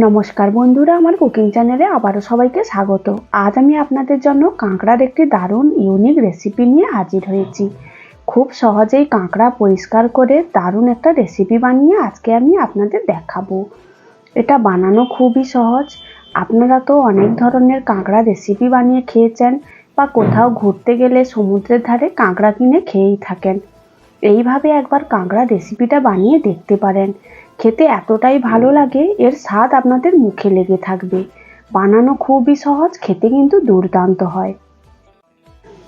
নমস্কার বন্ধুরা, আমার কুকিং চ্যানেলে আবারও সবাইকে স্বাগত। আজ আমি আপনাদের জন্য কাঁকড়ার একটি দারুণ ইউনিক রেসিপি নিয়ে হাজির হয়েছি। খুব সহজেই কাঁকড়া পরিষ্কার করে দারুণ একটা রেসিপি বানিয়ে আজকে আমি আপনাদের দেখাবো। এটা বানানো খুবই সহজ। আপনারা তো অনেক ধরনের কাঁকড়া রেসিপি বানিয়ে খেয়েছেন বা কোথাও ঘুরতে গেলে সমুদ্রের ধারে কাঁকড়া কিনে খেয়েই থাকেন। এইভাবে একবার কাঁকড়া রেসিপিটা বানিয়ে দেখতে পারেন। খেতে এতটাই ভালো লাগে, এর স্বাদ আপনাদের মুখে লেগে থাকবে। বানানো খুবই সহজ, খেতে কিন্তু দুর্দান্ত হয়।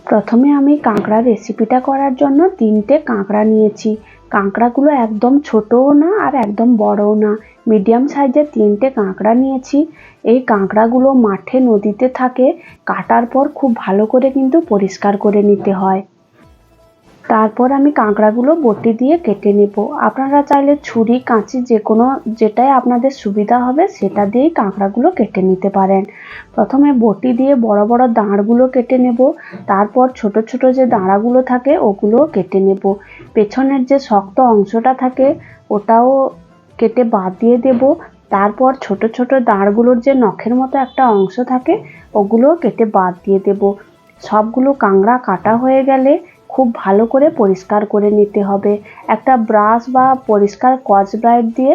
প্রথমে আমি কাঁকড়া রেসিপিটা করার জন্য তিনটে কাঁকড়া নিয়েছি। কাঁকড়াগুলো একদম ছোটও না আর একদম বড়ও না। মিডিয়াম সাইজের তিনটে কাঁকড়া নিয়েছি। এই কাঁকড়াগুলো মাঠে নদীতে থাকে, কাটার পর খুব ভালো করে কিন্তু পরিষ্কার করে নিতে হয়। তারপর আমি কাঁকড়াগুলো বটি দিয়ে কেটে নেব। আপনারা চাইলে ছুরি, কাঁচি যে কোনো যেটাই আপনাদের সুবিধা হবে সেটা দিয়েই কাঁকড়াগুলো কেটে নিতে পারেন। প্রথমে বটি দিয়ে বড় বড় দাঁড়গুলো কেটে নেব। তারপর ছোট ছোট যে দাঁড়াগুলো থাকে ওগুলোও কেটে নেব। পেছনের যে শক্ত অংশটা থাকে ওটাও কেটে বাদ দিয়ে দেব। তারপর ছোট ছোট দাঁড়গুলোর যে নখের মতো একটা অংশ থাকে ওগুলোও কেটে বাদ দিয়ে দেব। সবগুলো কাঁকড়া কাটা হয়ে গেলে খুব ভালো করে পরিষ্কার করে নিতে হবে। একটা ব্রাশ বা পরিষ্কার কচ ব্রাইট দিয়ে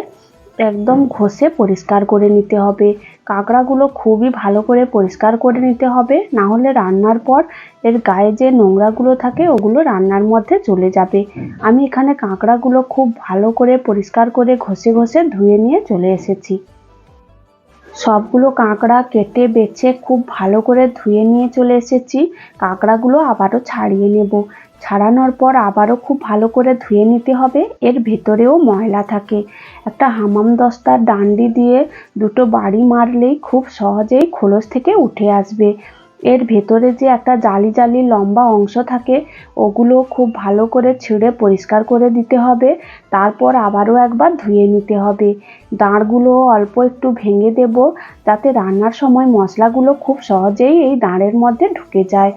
একদম ঘষে পরিষ্কার করে নিতে হবে। কাঁকড়াগুলো খুবই ভালো করে পরিষ্কার করে নিতে হবে, না হলে রান্নার পর এর গায়ে যে নোংরাগুলো থাকে ওগুলো রান্নার মধ্যে চলে যাবে। আমি এখানে কাঁকড়াগুলো খুব ভালো করে পরিষ্কার করে ঘষে ঘষে ধুয়ে নিয়ে চলে এসেছি। সবগুলো কাঁকড়া কেটে বেছে খুব ভালো করে ধুয়ে নিয়ে চলে এসেছি। কাঁকড়াগুলো আবারও ছাড়িয়ে নেব। ছাড়ানোর পর আবারও খুব ভালো করে ধুয়ে নিতে হবে। এর ভেতরেও ময়লা থাকে। একটা হামাম দস্তার ডান্ডি দিয়ে দুটো বাড়ি মারলেই খুব সহজেই খোলস থেকে উঠে আসবে। এর ভেতরে যে একটা জালি জালি লম্বা অংশ থাকে, ওগুলো খুব ভালো করে ছিঁড়ে পরিষ্কার করে দিতে হবে। তারপর আবারও একবার ধুয়ে নিতে হবে। দাঁড়গুলো অল্প একটু ভেঙে দেব, যাতে রান্নার সময় মশলাগুলো খুব সহজেই এই দাঁড়ের মধ্যে ঢুকে যায়।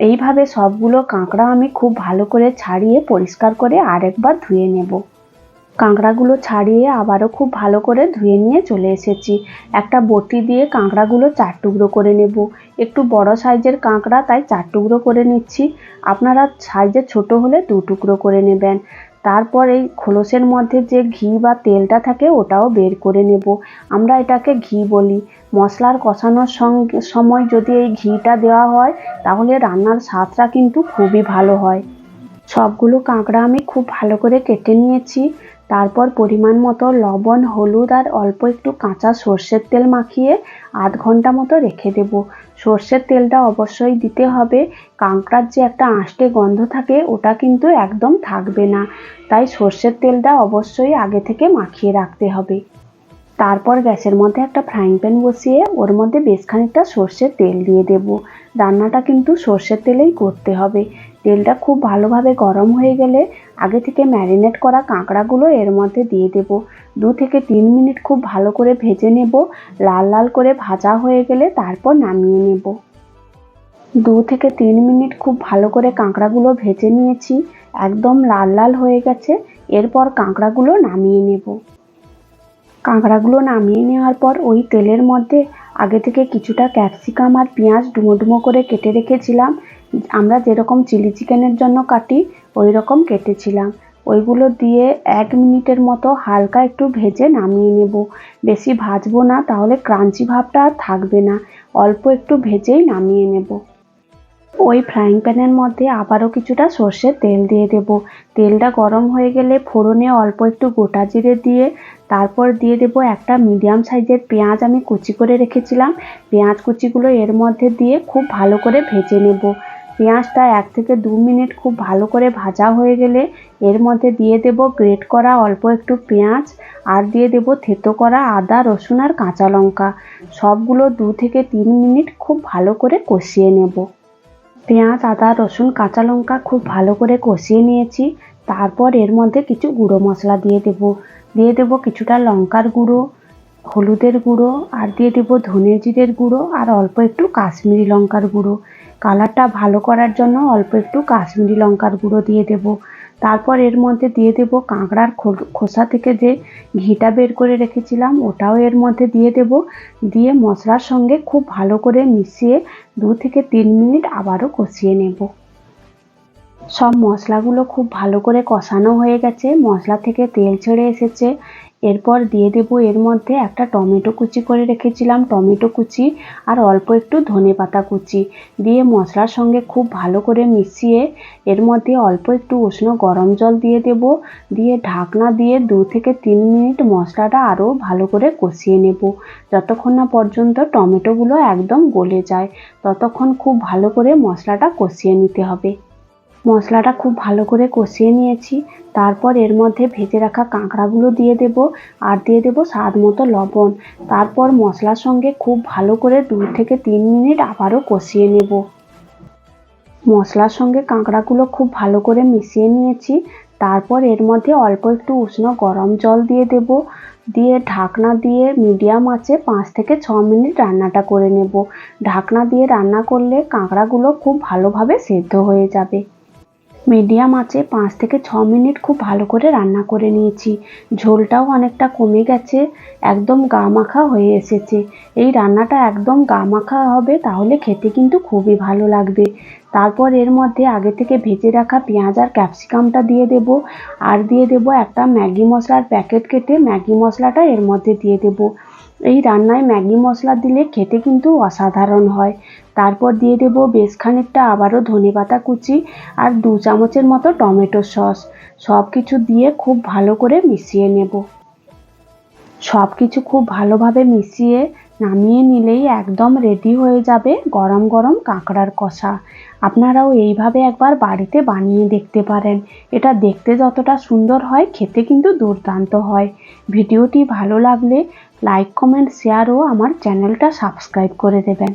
এইভাবে সবগুলো কাঁকড়া আমি খুব ভালো করে ছাড়িয়ে, পরিষ্কার করে আরেকবার ধুয়ে নেব। কাঁকড়াগুলো ছাড়িয়ে আবারও খুব ভালো করে ধুয়ে নিয়ে চলে এসেছি। একটা বটি দিয়ে কাঁকড়াগুলো চার টুকরো করে নেব। একটু বড় সাইজের কাঁকড়া, তাই চার টুকরো করে নিচ্ছি। আপনারা সাইজে ছোট হলে দু টুকরো করে নেবেন। তারপর এই খোলসের মধ্যে যে ঘি বা তেলটা থাকে ওটাও বের করে নেব। আমরা এটাকে ঘি বলি। মশলার কষানোর সঙ্গে, সময় যদি এই ঘিটা দেওয়া হয়, তাহলে রান্নার স্বাদটা কিন্তু খুবই ভালো হয়। সবগুলো কাঁকড়া আমি খুব ভালো করে কেটে নিয়েছি। তারপর পরিমাণ মতো লবণ, হলুদ আর অল্প একটু কাঁচা সর্ষের তেল মাখিয়ে আধ ঘণ্টা মতো রেখে দেব। সর্ষের তেলটা অবশ্যই দিতে হবে। কাঁকড়ার যে একটা আঁশটে গন্ধ থাকে, ওটা কিন্তু একদম থাকবে না। তাই সর্ষের তেলটা অবশ্যই আগে থেকে মাখিয়ে রাখতে হবে। তারপর গ্যাসের মধ্যে একটা ফ্রাইং প্যান বসিয়ে ওর মধ্যে বেশ খানিকটা সর্ষের তেল দিয়ে দেব। রান্নাটা কিন্তু সর্ষের তেলেই করতে হবে। তেলটা খুব ভালোভাবে গরম হয়ে গেলে আগে থেকে ম্যারিনেট করা কাঁকড়াগুলো এর মধ্যে দিয়ে দেব। দু থেকে তিন মিনিট খুব ভালো করে ভেজে নেব। লাল লাল করে ভাজা হয়ে গেলে তারপর নামিয়ে নেব। দু থেকে তিন মিনিট খুব ভালো করে কাঁকড়াগুলো ভেজে নিয়েছি। একদম লাল লাল হয়ে গেছে। এরপর কাঁকড়াগুলো নামিয়ে নেব। কাঁকড়াগুলো নামিয়ে নেওয়ার পর ওই তেলের মধ্যে আগে থেকে কিছুটা ক্যাপসিকাম আর পেঁয়াজ ডুমো ডুমো করে কেটে রেখেছিলাম। আমরা যেরকম চিলি চিকেনের জন্য কাটি ওই রকম কেটেছিলাম। ওইগুলো দিয়ে এক মিনিটের মতো হালকা একটু ভেজে নামিয়ে নেব। বেশি ভাজবো না, তাহলে ক্রাঞ্চি ভাবটা আর থাকবে না। অল্প একটু ভেজেই নামিয়ে নেব। ওই ফ্রাইং প্যানের মধ্যে আবারও কিছুটা সর্ষের তেল দিয়ে দেব। তেলটা গরম হয়ে গেলে ফোড়নে অল্প একটু গোটা জিরে দিয়ে, তারপর দিয়ে দেব একটা মিডিয়াম সাইজের পেঁয়াজ আমি কুচি করে রেখেছিলাম। পেঁয়াজ কুচিগুলো এর মধ্যে দিয়ে খুব ভালো করে ভেজে নেব। পেঁয়াজটা এক থেকে দু মিনিট খুব ভালো করে ভাজা হয়ে গেলে এর মধ্যে দিয়ে দেব গ্রেট করা অল্প একটু পেঁয়াজ আর দিয়ে দেব থেতো করা আদা, রসুন আর কাঁচা লঙ্কা। সবগুলো দু থেকে তিন মিনিট খুব ভালো করে কষিয়ে নেব। পেঁয়াজ, আদা, রসুন, কাঁচা লঙ্কা খুব ভালো করে কষিয়ে নিয়েছি। তারপর এর মধ্যে কিছু গুঁড়ো মশলা দিয়ে দেব। দিয়ে দেব কিছুটা লঙ্কার গুঁড়ো, হলুদের গুঁড়ো আর দিয়ে দেব ধনে জিরের গুঁড়ো আর অল্প একটু কাশ্মীরি লঙ্কার গুঁড়ো। কালারটা ভালো করার জন্য অল্প একটু কাশ্মীরি লঙ্কার গুঁড়ো দিয়ে দেব। তারপর এর মধ্যে দিয়ে দেব কাঁকড়ার খোসা থেকে যে ঘিটা বের করে রেখেছিলাম, ওটাও এর মধ্যে দিয়ে দেব। দিয়ে মশলার সঙ্গে খুব ভালো করে মিশিয়ে দু থেকে তিন মিনিট আবারও কষিয়ে নেব। সব মশলাগুলো খুব ভালো করে কষানো হয়ে গেছে। মশলা থেকে তেল ছেড়ে এসেছে। এরপর দিয়ে দেব এর মধ্যে একটা টমেটো কুচি করে রেখেছিলাম, টমেটো কুচি আর অল্প একটু ধনে পাতা কুচি। দিয়ে মশলার সঙ্গে খুব ভালো করে মিশিয়ে এর মধ্যে অল্প একটু উষ্ণ গরম জল দিয়ে দেব। দিয়ে ঢাকনা দিয়ে দু থেকে তিন মিনিট মশলাটা আরও ভালো করে কষিয়ে নেব। যতক্ষণ না পর্যন্ত টমেটোগুলো একদম গলে যায়, ততক্ষণ খুব ভালো করে মশলাটা কষিয়ে নিতে হবে। মশলাটা খুব ভালো করে কষিয়ে নিয়েছি। তারপর এর মধ্যে ভেজে রাখা কাঁকড়াগুলো দিয়ে দেব আর দিয়ে দেব স্বাদ মতো লবণ। তারপর মশলার সঙ্গে খুব ভালো করে দু থেকে তিন মিনিট আবারও কষিয়ে নেব। মশলার সঙ্গে কাঁকড়াগুলো খুব ভালো করে মিশিয়ে নিয়েছি। তারপর এর মধ্যে অল্প একটু উষ্ণ গরম জল দিয়ে দেব। দিয়ে ঢাকনা দিয়ে মিডিয়াম আঁচে পাঁচ থেকে ছ মিনিট রান্নাটা করে নেব। ঢাকনা দিয়ে রান্না করলে কাঁকড়াগুলো খুব ভালোভাবে সেদ্ধ হয়ে যাবে। মিডিয়াম আঁচে পাঁচ থেকে ছ মিনিট খুব ভালো করে রান্না করে নিয়েছি। ঝোলটাও অনেকটা কমে গেছে, একদম গা মাখা হয়ে এসেছে। এই রান্নাটা একদম গা মাখা হবে, তাহলে খেতে কিন্তু খুবই ভালো লাগবে। তারপর এর মধ্যে আগে থেকে ভেজে রাখা পেঁয়াজ আর ক্যাপসিকামটা দিয়ে দেব। আর দিয়ে দেব একটা ম্যাগি মশলার প্যাকেট কেটে ম্যাগি মশলাটা এর মধ্যে দিয়ে দেব। এই রান্নায় ম্যাগি মশলা দিলে খেতে কিন্তু অসাধারণ হয়। তারপর দিয়ে দেব বেশ খানিকটা আবারও ধনেপাতা কুচি আর দু চামচের মতো টমেটো সস। সব কিছু দিয়ে খুব ভালো করে মিশিয়ে নেব। সব কিছু খুব ভালোভাবে মিশিয়ে নামিয়ে নিলেই একদম রেডি হয়ে যাবে গরম গরম কাঁকড়ার কষা। আপনারাও এইভাবে একবার বাড়িতে বানিয়ে দেখতে পারেন। এটা দেখতে যতটা সুন্দর হয়, খেতে কিন্তু দুর্দান্ত হয়। ভিডিওটি ভালো লাগলে লাইক কমেন্ট শেয়ার ও আমার চ্যানেলটা সাবস্ক্রাইব করে দেবেন।